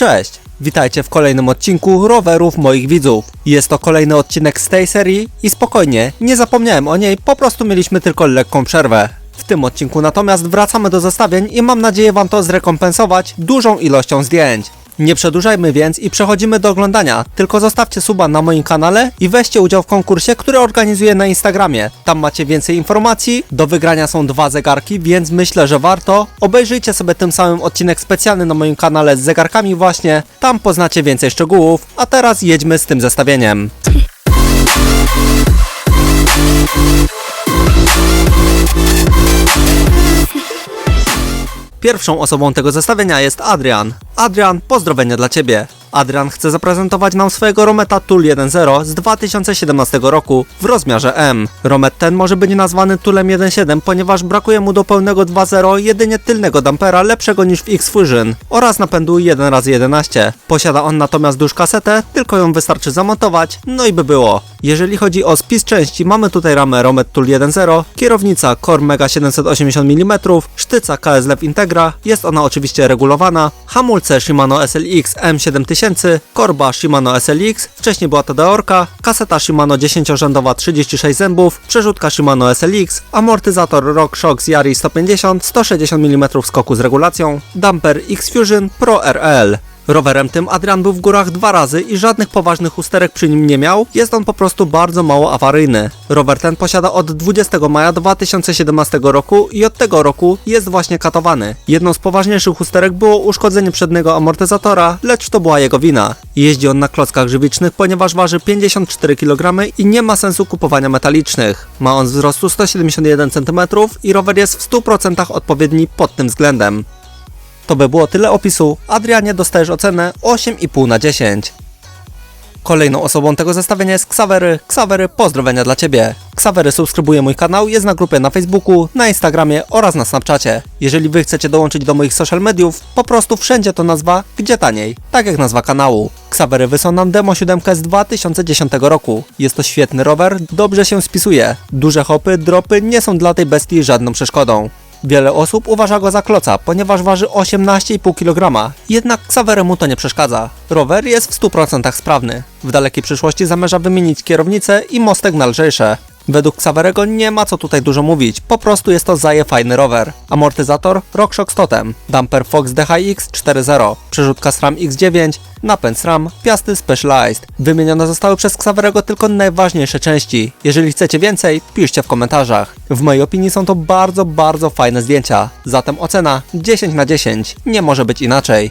Cześć! Witajcie w kolejnym odcinku rowerów moich widzów. Jest to kolejny odcinek z tej serii i spokojnie, nie zapomniałem o niej, po prostu mieliśmy tylko lekką przerwę. W tym odcinku natomiast wracamy do zestawień i mam nadzieję Wam to zrekompensować dużą ilością zdjęć. Nie przedłużajmy więc i przechodzimy do oglądania, tylko zostawcie suba na moim kanale i weźcie udział w konkursie, który organizuję na Instagramie. Tam macie więcej informacji, do wygrania są dwa zegarki, więc myślę, że warto. Obejrzyjcie sobie tym samym odcinek specjalny na moim kanale z zegarkami właśnie, tam poznacie więcej szczegółów, a teraz jedźmy z tym zestawieniem. Pierwszą osobą tego zestawienia jest Adrian. Adrian, pozdrowienia dla Ciebie. Adrian chce zaprezentować nam swojego Rometa Tool 1.0 z 2017 roku w rozmiarze M. Romet ten może być nazwany Toolem 1.7, ponieważ brakuje mu do pełnego 2.0 jedynie tylnego dampera lepszego niż w X-Fusion oraz napędu 1x11. Posiada on natomiast duż kasetę, tylko ją wystarczy zamontować, no i by było. Jeżeli chodzi o spis części, mamy tutaj ramę Romet Tool 1.0, kierownica Core Mega 780 mm, sztyca KSLEV Integra, jest ona oczywiście regulowana, hamulce Shimano SLX M7000, korba Shimano SLX, wcześniej była to Deorka, kaseta Shimano 10-rzędowa 36 zębów, przerzutka Shimano SLX, amortyzator RockShox Yari 150, 160 mm skoku z regulacją, damper X-Fusion Pro RL. Rowerem tym Adrian był w górach dwa razy i żadnych poważnych usterek przy nim nie miał, jest on po prostu bardzo mało awaryjny. Rower ten posiada od 20 maja 2017 roku i od tego roku jest właśnie katowany. Jedną z poważniejszych usterek było uszkodzenie przedniego amortyzatora, lecz to była jego wina. Jeździ on na klockach żywicznych, ponieważ waży 54 kg i nie ma sensu kupowania metalicznych. Ma on wzrostu 171 cm i rower jest w 100% odpowiedni pod tym względem. To by było tyle opisu. Adrianie dostajesz ocenę 8,5 na 10. Kolejną osobą tego zestawienia jest Ksawery. Ksawery, pozdrowienia dla Ciebie. Ksawery subskrybuje mój kanał, jest na grupie na Facebooku, na Instagramie oraz na Snapchacie. Jeżeli Wy chcecie dołączyć do moich social mediów, po prostu wszędzie to nazwa Gdzie Taniej, tak jak nazwa kanału. Ksawery wysłał nam demo 7 z 2010 roku. Jest to świetny rower, dobrze się spisuje. Duże hopy, dropy nie są dla tej bestii żadną przeszkodą. Wiele osób uważa go za kloca, ponieważ waży 18,5 kg, jednak Xaveremu to nie przeszkadza. Rower jest w 100% sprawny. W dalekiej przyszłości zamierza wymienić kierownicę i mostek na lżejsze. Według Xaverego nie ma co tutaj dużo mówić, po prostu jest to zaje fajny rower. Amortyzator RockShox Totem, damper Fox DHX 4.0, przerzutka SRAM X9, napęd SRAM, piasty Specialized. Wymienione zostały przez Xaverego tylko najważniejsze części. Jeżeli chcecie więcej, piszcie w komentarzach. W mojej opinii są to bardzo, bardzo fajne zdjęcia. Zatem ocena 10 na 10. Nie może być inaczej.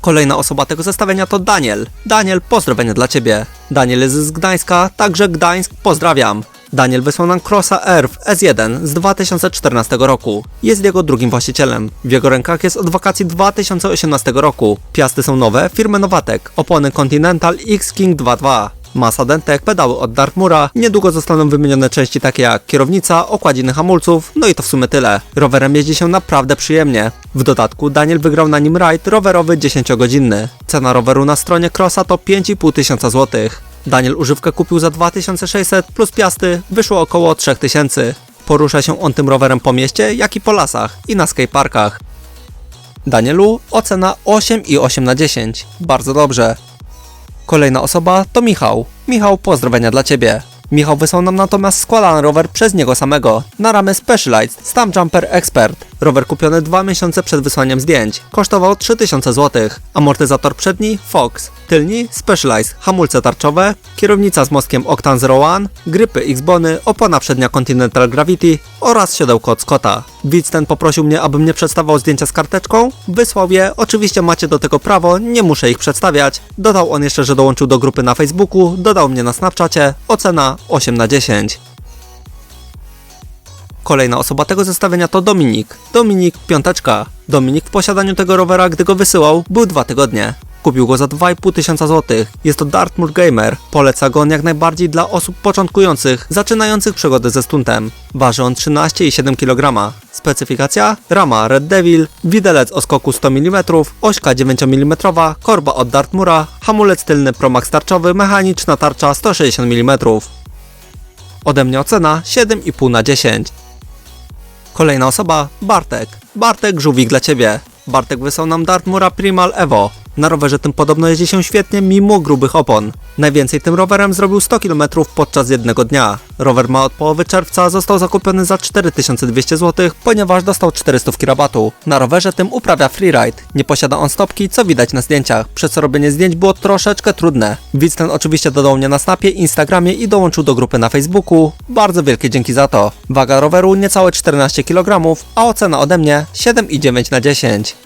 Kolejna osoba tego zestawienia to Daniel. Daniel, pozdrowienia dla Ciebie. Daniel jest z Gdańska, także Gdańsk pozdrawiam. Daniel wysłał nam Crossa Earth S1 z 2014 roku. Jest jego drugim właścicielem. W jego rękach jest od wakacji 2018 roku. Piasty są nowe, firmy Nowatek. Opony Continental X King 2.2. Masa dentek, pedały od Dartmura. Niedługo zostaną wymienione części takie jak kierownica, okładziny hamulców, no i to w sumie tyle. Rowerem jeździ się naprawdę przyjemnie. W dodatku Daniel wygrał na nim rajd rowerowy 10-godzinny. Cena roweru na stronie Crossa to 5,5 tysiąca złotych. Daniel używkę kupił za 2600 plus piasty wyszło około 3000. Porusza się on tym rowerem po mieście, jak i po lasach i na skateparkach. Danielu, ocena 8,8 na 10. Bardzo dobrze. Kolejna osoba to Michał. Michał, pozdrowienia dla Ciebie. Michał wysłał nam natomiast składany rower przez niego samego na ramy Specialized Stamp Jumper Expert. Rower kupiony dwa miesiące przed wysłaniem zdjęć. Kosztował 3000 zł. Amortyzator przedni Fox, tylni Specialized, hamulce tarczowe, kierownica z mostkiem Octane Zero One, grypy X-Bony, opona przednia Continental Gravity oraz siodełko od Scotta. Widz ten poprosił mnie, abym nie przedstawiał zdjęcia z karteczką. Wysłał je, oczywiście macie do tego prawo, nie muszę ich przedstawiać. Dodał on jeszcze, że dołączył do grupy na Facebooku, dodał mnie na Snapchacie, ocena 8 na 10. Kolejna osoba tego zestawienia to Dominik. Dominik Piąteczka. Dominik w posiadaniu tego rowera, gdy go wysyłał, był dwa tygodnie. Kupił go za 2,5 tysiąca złotych. Jest to Dartmoor Gamer. Poleca go on jak najbardziej dla osób początkujących, zaczynających przygodę ze stuntem. Waży on 13,7 kg. Specyfikacja? Rama Red Devil, widelec o skoku 100 mm, ośka 9 mm, korba od Dartmoora, hamulec tylny Promax tarczowy, mechaniczna tarcza 160 mm. Ode mnie ocena 7,5 na 10. Kolejna osoba, Bartek. Bartek, żółwik dla Ciebie. Bartek wysłał nam Dartmoora Primal Evo. Na rowerze tym podobno jeździ się świetnie mimo grubych opon. Najwięcej tym rowerem zrobił 100 km podczas jednego dnia. Rower ma od połowy czerwca, został zakupiony za 4200 zł, ponieważ dostał 400 rabatu. Na rowerze tym uprawia freeride. Nie posiada on stopki, co widać na zdjęciach, przez robienie zdjęć było troszeczkę trudne. Widz ten oczywiście dodał mnie na Snapie, Instagramie i dołączył do grupy na Facebooku. Bardzo wielkie dzięki za to. Waga roweru niecałe 14 kg, a ocena ode mnie 7,9 na 10.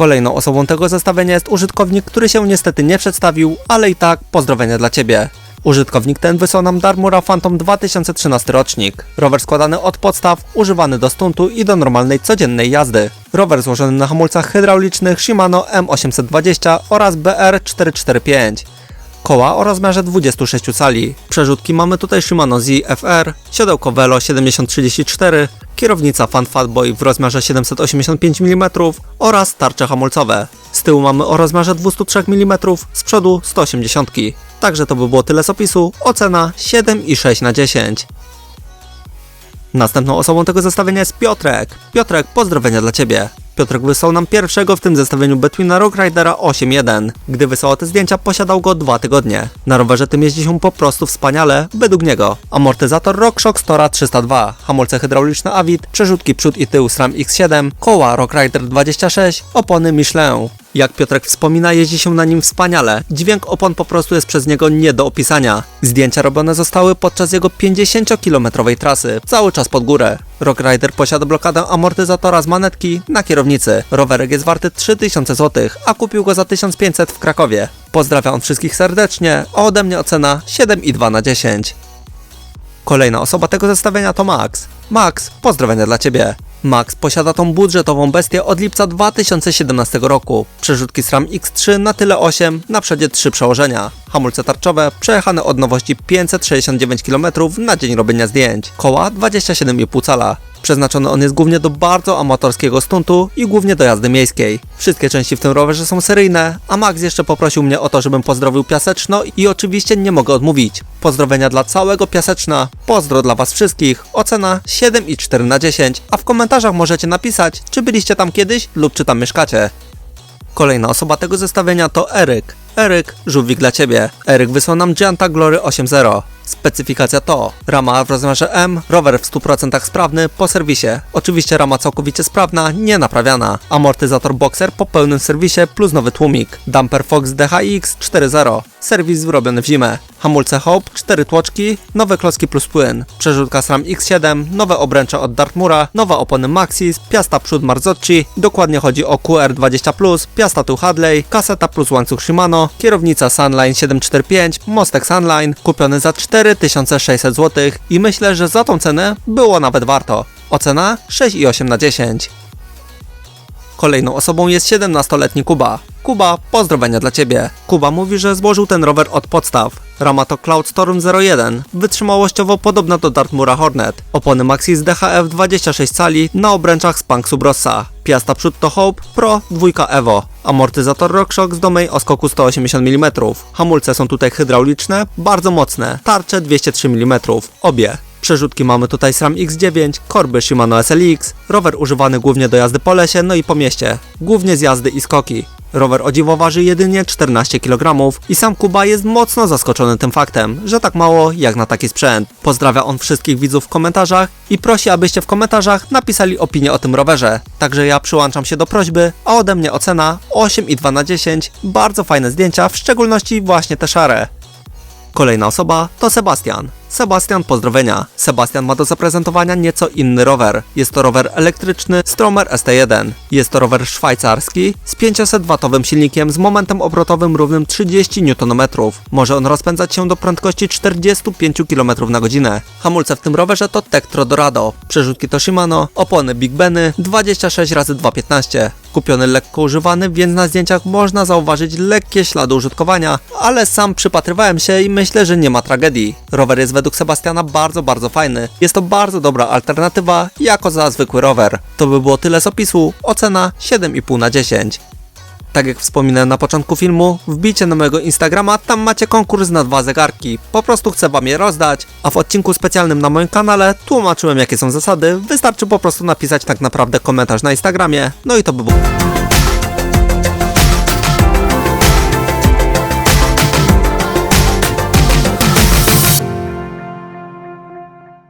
Kolejną osobą tego zestawienia jest użytkownik, który się niestety nie przedstawił, ale i tak pozdrowienia dla Ciebie. Użytkownik ten wysłał nam Darmura Phantom 2013 rocznik. Rower składany od podstaw, używany do stuntu i do normalnej codziennej jazdy. Rower złożony na hamulcach hydraulicznych Shimano M820 oraz BR445 koła o rozmiarze 26 cali. Przerzutki mamy tutaj Shimano ZFR, siodełko Velo 7034, kierownica Fan Fatboy w rozmiarze 785 mm oraz tarcze hamulcowe. Z tyłu mamy o rozmiarze 203 mm, z przodu 180. Także to by było tyle z opisu, ocena 7,6 na 10. Następną osobą tego zestawienia jest Piotrek. Piotrek, pozdrowienia dla Ciebie. Piotrek wysłał nam pierwszego w tym zestawieniu Betwina Rock Ridera 8.1. Gdy wysłał te zdjęcia, posiadał go dwa tygodnie. Na rowerze tym jeździ się po prostu wspaniale, według niego. Amortyzator RockShox Stora 302, hamulce hydrauliczne Avid, przerzutki przód i tył SRAM X7, koła Rock Rider 26, opony Michelin. Jak Piotrek wspomina, jeździ się na nim wspaniale. Dźwięk opon po prostu jest przez niego nie do opisania. Zdjęcia robione zostały podczas jego 50-kilometrowej trasy, cały czas pod górę. Rock Rider posiada blokadę amortyzatora z manetki na kierownicy. Rowerek jest warty 3000 zł, a kupił go za 1500 w Krakowie. Pozdrawiam wszystkich serdecznie, a ode mnie ocena 7,2 na 10. Kolejna osoba tego zestawienia to Max. Max, pozdrowienia dla Ciebie. Max posiada tą budżetową bestię od lipca 2017 roku. Przerzutki SRAM X3 na tyle 8, na przodzie 3 przełożenia. Hamulce tarczowe przejechane od nowości 569 km na dzień robienia zdjęć. Koła 27,5 cala. Przeznaczony on jest głównie do bardzo amatorskiego stuntu i głównie do jazdy miejskiej. Wszystkie części w tym rowerze są seryjne, a Max jeszcze poprosił mnie o to, żebym pozdrowił Piaseczno i oczywiście nie mogę odmówić. Pozdrowienia dla całego Piaseczna, pozdro dla Was wszystkich, ocena 7,4 na 10, a w komentarzach możecie napisać, czy byliście tam kiedyś lub czy tam mieszkacie. Kolejna osoba tego zestawienia to Eryk. Eryk, żółwik dla Ciebie. Eryk wysłał nam Gianta Glory 8.0. Specyfikacja to rama w rozmiarze M, rower w 100% sprawny po serwisie. Oczywiście rama całkowicie sprawna, nie naprawiana. Amortyzator Boxer po pełnym serwisie plus nowy tłumik. Dumper Fox DHX 4.0. Serwis zrobiony w zimę. Hamulce Hope, 4 tłoczki, nowe klocki plus płyn. Przerzutka SRAM X7, nowe obręcze od Dartmura, nowe opony Maxis, piasta przód Marzocchi, dokładnie chodzi o QR20+, piasta tył Hadley, kaseta plus łańcuch Shimano, kierownica Sunline 745, mostek Sunline, kupiony za 4600 zł i myślę, że za tą cenę było nawet warto. Ocena 6,8 na 10. Kolejną osobą jest 17-letni Kuba. Kuba, pozdrowienia dla Ciebie. Kuba mówi, że złożył ten rower od podstaw. Rama to Cloudstorm 01, wytrzymałościowo podobna do Dartmura Hornet. Opony Maxis DHF 26 cali na obręczach z Punk Subrossa. Piasta przód to Hope Pro 2 Evo. Amortyzator RockShox z domej o skoku 180 mm. Hamulce są tutaj hydrauliczne, bardzo mocne. Tarcze 203 mm. Obie. Przerzutki mamy tutaj SRAM X9, korby Shimano SLX, rower używany głównie do jazdy po lesie, no i po mieście, głównie z jazdy i skoki. Rower o waży jedynie 14 kg i sam Kuba jest mocno zaskoczony tym faktem, że tak mało jak na taki sprzęt. Pozdrawia on wszystkich widzów w komentarzach i prosi, abyście w komentarzach napisali opinię o tym rowerze. Także ja przyłączam się do prośby, a ode mnie ocena 8,2 na 10. Bardzo fajne zdjęcia, w szczególności właśnie te szare. Kolejna osoba to Sebastian. Sebastian, pozdrowienia. Sebastian ma do zaprezentowania nieco inny rower. Jest to rower elektryczny Stromer ST1. Jest to rower szwajcarski z 500W silnikiem z momentem obrotowym równym 30 Nm. Może on rozpędzać się do prędkości 45 km na godzinę. Hamulce w tym rowerze to Tektro Dorado. Przerzutki to Shimano, opony Big Beny 26x215. Kupiony lekko używany, więc na zdjęciach można zauważyć lekkie ślady użytkowania, ale sam przypatrywałem się i myślę, że nie ma tragedii. Rower jest według Sebastiana bardzo, bardzo fajny. Jest to bardzo dobra alternatywa jako za zwykły rower. To by było tyle z opisu, ocena 7,5 na 10. Tak jak wspominałem na początku filmu, wbijcie na mojego Instagrama, tam macie konkurs na dwa zegarki. Po prostu chcę wam je rozdać, a w odcinku specjalnym na moim kanale tłumaczyłem jakie są zasady, wystarczy po prostu napisać tak naprawdę komentarz na Instagramie, no i to by było.